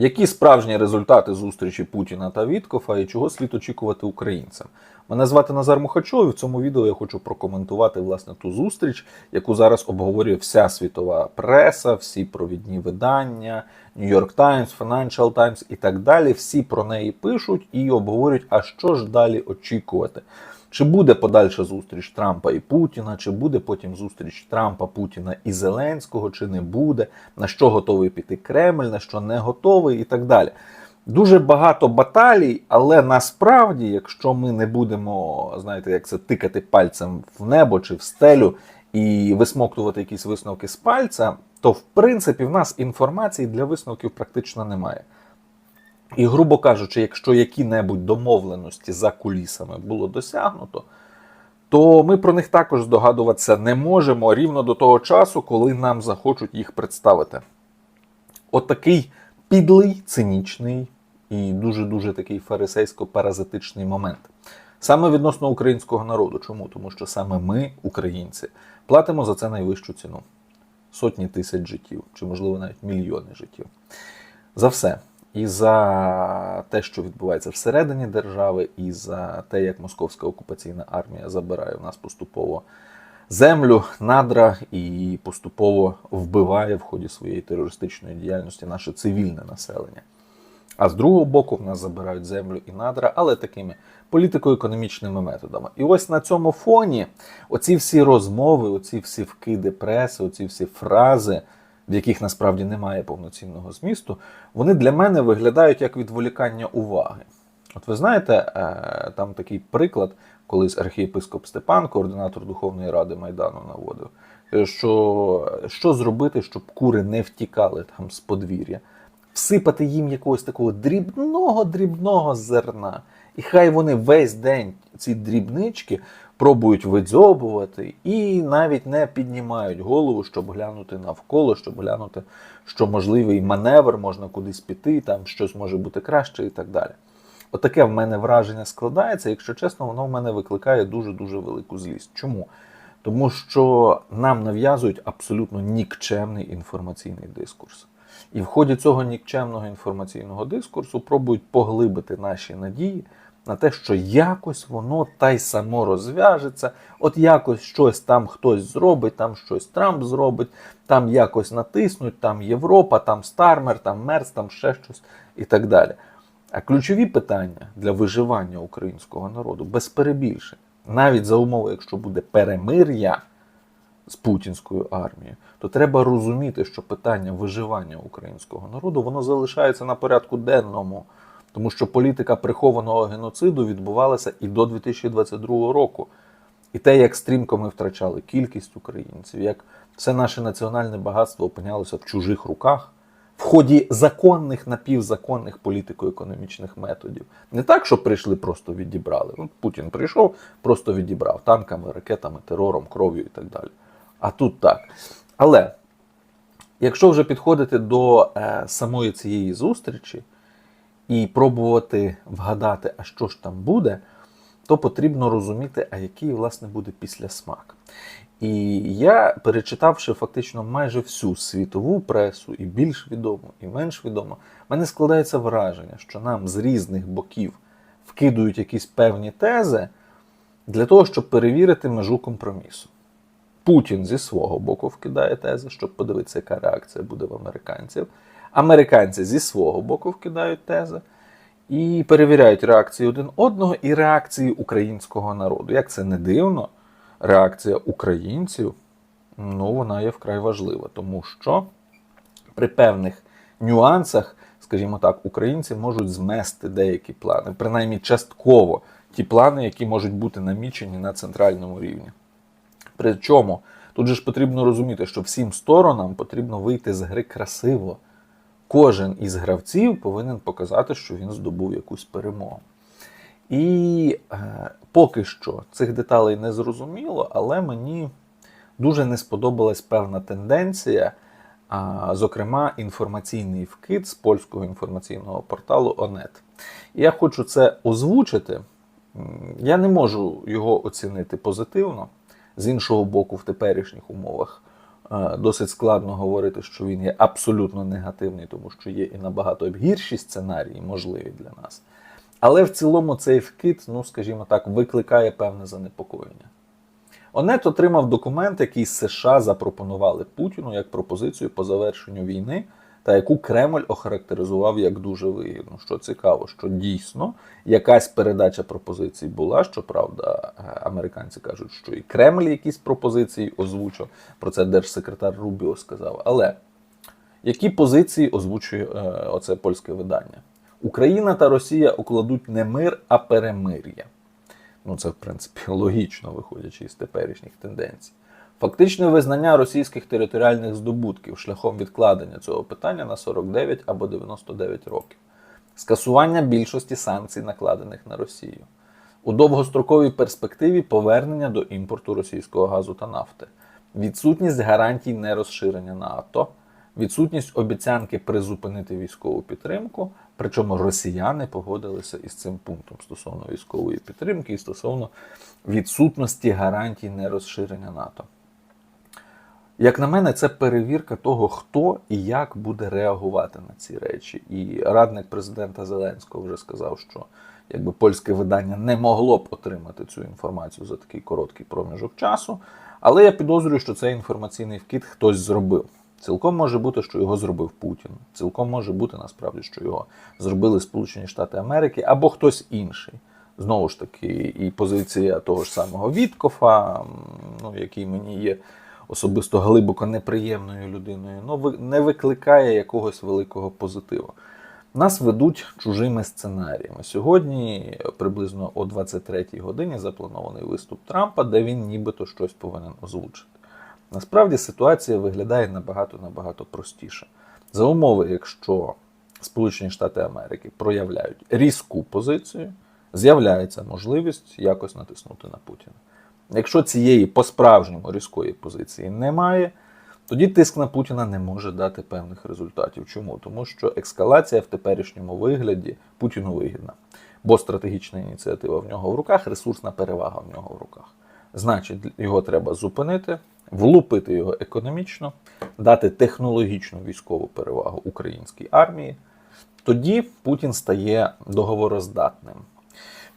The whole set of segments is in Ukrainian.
Які справжні результати зустрічі Путіна та Віткофа і чого слід очікувати українцям? Мене звати Назар Мухачов, і в цьому відео я хочу прокоментувати власне ту зустріч, яку зараз обговорює вся світова преса, всі провідні видання, New York Times, Financial Times і так далі. Всі про неї пишуть і обговорюють, а що ж далі очікувати. Чи буде подальша зустріч Трампа і Путіна, чи буде потім зустріч Трампа, Путіна і Зеленського, чи не буде, на що готовий піти Кремль, на що не готовий, і так далі. Дуже багато баталій, але насправді, якщо ми не будемо, знаєте, як це тикати пальцем в небо чи в стелю і висмоктувати якісь висновки з пальця, то в принципі в нас інформації для висновків практично немає. І, грубо кажучи, якщо які-небудь домовленості за кулісами було досягнуто, то ми про них також здогадуватися не можемо рівно до того часу, коли нам захочуть їх представити. Отакий підлий, цинічний і дуже-дуже такий фарисейсько-паразитичний момент. Саме відносно українського народу. Чому? Тому що саме ми, українці, платимо за це найвищу ціну сотні тисяч життів, чи, можливо, навіть мільйони життів. За все. І за те, що відбувається всередині держави, і за те, як московська окупаційна армія забирає в нас поступово землю, надра і поступово вбиває в ході своєї терористичної діяльності наше цивільне населення. А з другого боку, в нас забирають землю і надра, але такими політико-економічними методами. І ось на цьому фоні оці всі розмови, оці всі вкиди преси, оці всі фрази, в яких насправді немає повноцінного змісту, вони для мене виглядають як відволікання уваги. От ви знаєте, е, там такий приклад, колись архієпископ Степан, координатор Духовної ради Майдану, наводив, що що зробити, щоб кури не втікали там з подвір'я, всипати їм якогось такого дрібного дрібного зерна. І хай вони весь день ці дрібнички пробують видзьобувати і навіть не піднімають голову, щоб глянути навколо, щоб глянути, що можливий маневр, можна кудись піти, там щось може бути краще і так далі. Отаке в мене враження складається, якщо чесно, воно в мене викликає дуже-дуже велику злість. Чому? Тому що нам нав'язують абсолютно нікчемний інформаційний дискурс. І в ході цього нікчемного інформаційного дискурсу пробують поглибити наші надії на те, що якось воно та й само розв'яжеться, от якось щось там хтось зробить, там щось Трамп зробить, там якось натиснуть, там Європа, там Стармер, там Мерц, там ще щось і так далі. А ключові питання для виживання українського народу без перебільшень, навіть за умови, якщо буде перемир'я з путінською армією, то треба розуміти, що питання виживання українського народу воно залишається на порядку денному. Тому що політика прихованого геноциду відбувалася і до 2022 року. І те, як стрімко ми втрачали кількість українців, як все наше національне багатство опинялося в чужих руках в ході законних напівзаконних політико-економічних методів. Не так, що прийшли, просто відібрали. Ну, Путін прийшов, просто відібрав танками, ракетами, терором, кров'ю і так далі. А тут так. Але якщо вже підходити до е, самої цієї зустрічі, і пробувати вгадати, а що ж там буде, то потрібно розуміти, а який, власне, буде післясмак. І я, перечитавши фактично майже всю світову пресу, і більш відому, і менш відому, в мене складається враження, що нам з різних боків вкидують якісь певні тези для того, щоб перевірити межу компромісу. Путін зі свого боку вкидає тези, щоб подивитися, яка реакція буде в американців. Американці зі свого боку вкидають тези і перевіряють реакції один одного і реакції українського народу. Як це не дивно, реакція українців ну, вона є вкрай важлива, тому що при певних нюансах, скажімо так, українці можуть змести деякі плани, принаймні частково ті плани, які можуть бути намічені на центральному рівні. Причому тут же ж потрібно розуміти, що всім сторонам потрібно вийти з гри красиво кожен із гравців повинен показати, що він здобув якусь перемогу. І е, поки що цих деталей не зрозуміло, але мені дуже не сподобалась певна тенденція, а, зокрема, інформаційний вкид з польського інформаційного порталу ОНЕТ. Я хочу це озвучити. Я не можу його оцінити позитивно. З іншого боку, в теперішніх умовах Досить складно говорити, що він є абсолютно негативний, тому що є і набагато гірші сценарії, можливі для нас. Але в цілому цей вкид, ну скажімо так, викликає певне занепокоєння. Онет отримав документ, який США запропонували Путіну як пропозицію по завершенню війни, та яку Кремль охарактеризував як дуже вигідну. Що цікаво, що дійсно якась передача пропозицій була. Щоправда, е, американці кажуть, що і Кремль якісь пропозиції озвучив. Про це держсекретар Рубіо сказав. Але які позиції озвучує е, оце польське видання? Україна та Росія укладуть не мир, а перемир'я. Ну, це, в принципі, логічно, виходячи із теперішніх тенденцій. Фактичне визнання російських територіальних здобутків шляхом відкладення цього питання на 49 або 99 років, скасування більшості санкцій, накладених на Росію, у довгостроковій перспективі повернення до імпорту російського газу та нафти, відсутність гарантій нерозширення НАТО, відсутність обіцянки призупинити військову підтримку. Причому росіяни погодилися із цим пунктом стосовно військової підтримки і стосовно відсутності гарантій нерозширення НАТО. Як на мене, це перевірка того, хто і як буде реагувати на ці речі. І радник президента Зеленського вже сказав, що якби польське видання не могло б отримати цю інформацію за такий короткий проміжок часу. Але я підозрюю, що цей інформаційний вкид хтось зробив. Цілком може бути, що його зробив Путін. Цілком може бути насправді, що його зробили Сполучені Штати Америки або хтось інший. Знову ж таки, і позиція того ж самого Віткофа, ну, який мені є особисто глибоко неприємною людиною, ну, не викликає якогось великого позитиву. Нас ведуть чужими сценаріями. Сьогодні, приблизно о 23-й годині, запланований виступ Трампа, де він нібито щось повинен озвучити. Насправді ситуація виглядає набагато набагато простіше. За умови, якщо Сполучені Штати Америки проявляють різку позицію, з'являється можливість якось натиснути на Путіна. Якщо цієї по-справжньому різкої позиції немає, тоді тиск на Путіна не може дати певних результатів. Чому? Тому що ескалація в теперішньому вигляді Путіну вигідна, бо стратегічна ініціатива в нього в руках, ресурсна перевага в нього в руках. Значить, його треба зупинити, влупити його економічно, дати технологічну військову перевагу українській армії. Тоді Путін стає договороздатним.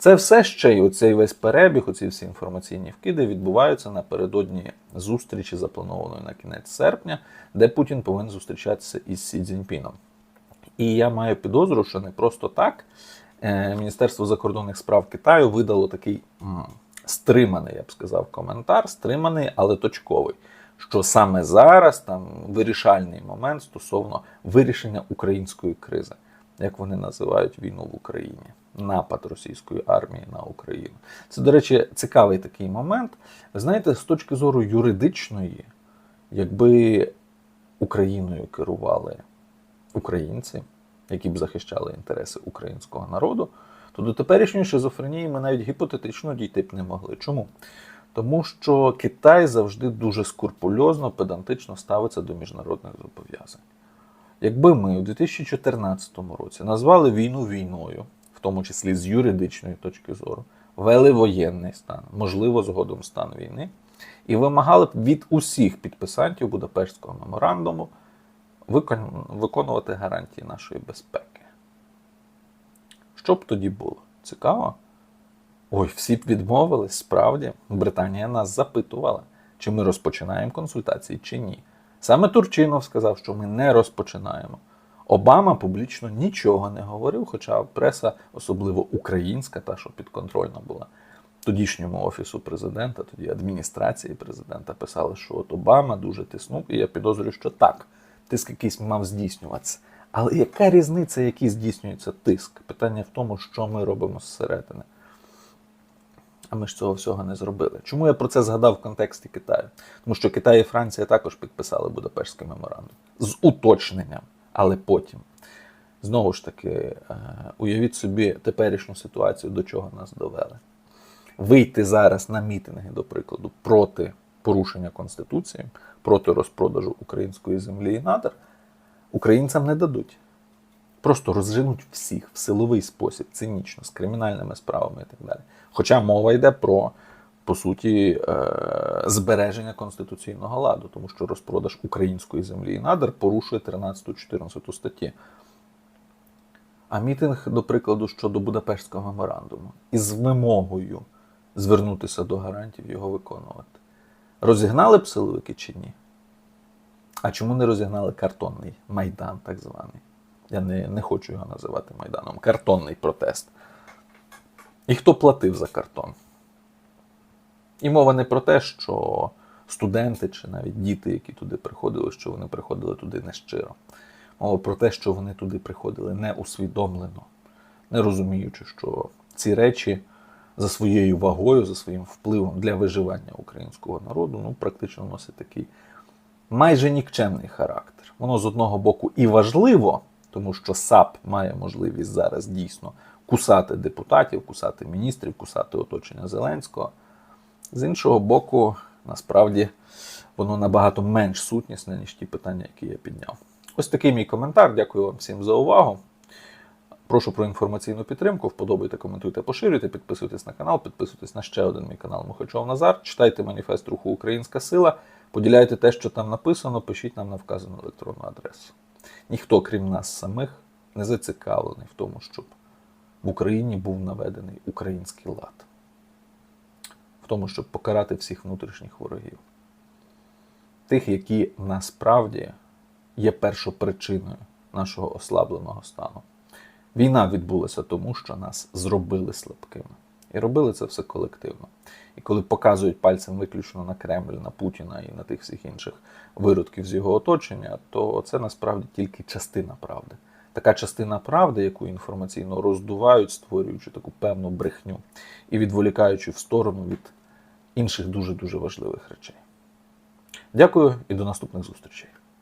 Це все ще й оцей весь перебіг, оці всі інформаційні вкиди відбуваються напередодні зустрічі, запланованої на кінець серпня, де Путін повинен зустрічатися із Сі Цзіньпіном. І я маю підозру, що не просто так е, Міністерство закордонних справ Китаю видало такий стриманий, я б сказав, коментар, стриманий, але точковий. Що саме зараз там вирішальний момент стосовно вирішення української кризи, як вони називають війну в Україні, напад російської армії на Україну. Це, до речі, цікавий такий момент. Знаєте, з точки зору юридичної, якби Україною керували українці, які б захищали інтереси українського народу, то до теперішньої шизофренії ми навіть гіпотетично дійти б не могли. Чому? Тому що Китай завжди дуже скрупульозно, педантично ставиться до міжнародних зобов'язань. Якби ми у 2014 році назвали війну війною, тому числі з юридичної точки зору, вели воєнний стан, можливо, згодом стан війни, і вимагали б від усіх підписантів Будапештського меморандуму виконувати гарантії нашої безпеки. Що б тоді було? Цікаво? Ой, всі б відмовились, справді. Британія нас запитувала, чи ми розпочинаємо консультації, чи ні. Саме Турчинов сказав, що ми не розпочинаємо. Обама публічно нічого не говорив, хоча преса, особливо українська, та що підконтрольна була тодішньому офісу президента, тоді адміністрації президента, писали, що от Обама дуже тиснув, і я підозрюю, що так, тиск якийсь мав здійснюватися. Але яка різниця, який здійснюється тиск? Питання в тому, що ми робимо зсередини. А ми ж цього всього не зробили. Чому я про це згадав в контексті Китаю? Тому що Китай і Франція також підписали Будапештський меморандум з уточненням, але потім. Знову ж таки, е, уявіть собі теперішню ситуацію, до чого нас довели. Вийти зараз на мітинги, до прикладу, проти порушення Конституції, проти розпродажу української землі і надр, українцям не дадуть. Просто розженуть всіх в силовий спосіб, цинічно, з кримінальними справами і так далі. Хоча мова йде про по суті, е, збереження конституційного ладу, тому що розпродаж української землі і надр порушує 13-14 статті. А мітинг, до прикладу, щодо Будапештського меморандуму із вимогою звернутися до гарантів його виконувати. Розігнали б силовики чи ні? А чому не розігнали картонний майдан, так званий? Я не, не хочу його називати майданом. Картонний протест. І хто платив за картон? І мова не про те, що студенти чи навіть діти, які туди приходили, що вони приходили туди нещиро. Мова про те, що вони туди приходили неусвідомлено, не розуміючи, що ці речі за своєю вагою, за своїм впливом для виживання українського народу, ну, практично носить такий майже нікчемний характер. Воно з одного боку і важливо, тому що САП має можливість зараз дійсно кусати депутатів, кусати міністрів, кусати оточення Зеленського. З іншого боку, насправді воно набагато менш сутнісне, ніж ті питання, які я підняв. Ось такий мій коментар. Дякую вам всім за увагу. Прошу про інформаційну підтримку. Вподобайте, коментуйте, поширюйте, підписуйтесь на канал, підписуйтесь на ще один мій канал Мухачов Назар. Читайте маніфест руху Українська Сила, поділяйте те, що там написано, пишіть нам на вказану електронну адресу. Ніхто, крім нас самих, не зацікавлений в тому, щоб в Україні був наведений український лад, тому, щоб покарати всіх внутрішніх ворогів, тих, які насправді є першопричиною нашого ослабленого стану. Війна відбулася тому, що нас зробили слабкими. І робили це все колективно. І коли показують пальцем виключно на Кремль, на Путіна і на тих всіх інших виродків з його оточення, то це насправді тільки частина правди. Така частина правди, яку інформаційно роздувають, створюючи таку певну брехню і відволікаючи в сторону від інших дуже дуже важливих речей. Дякую і до наступних зустрічей.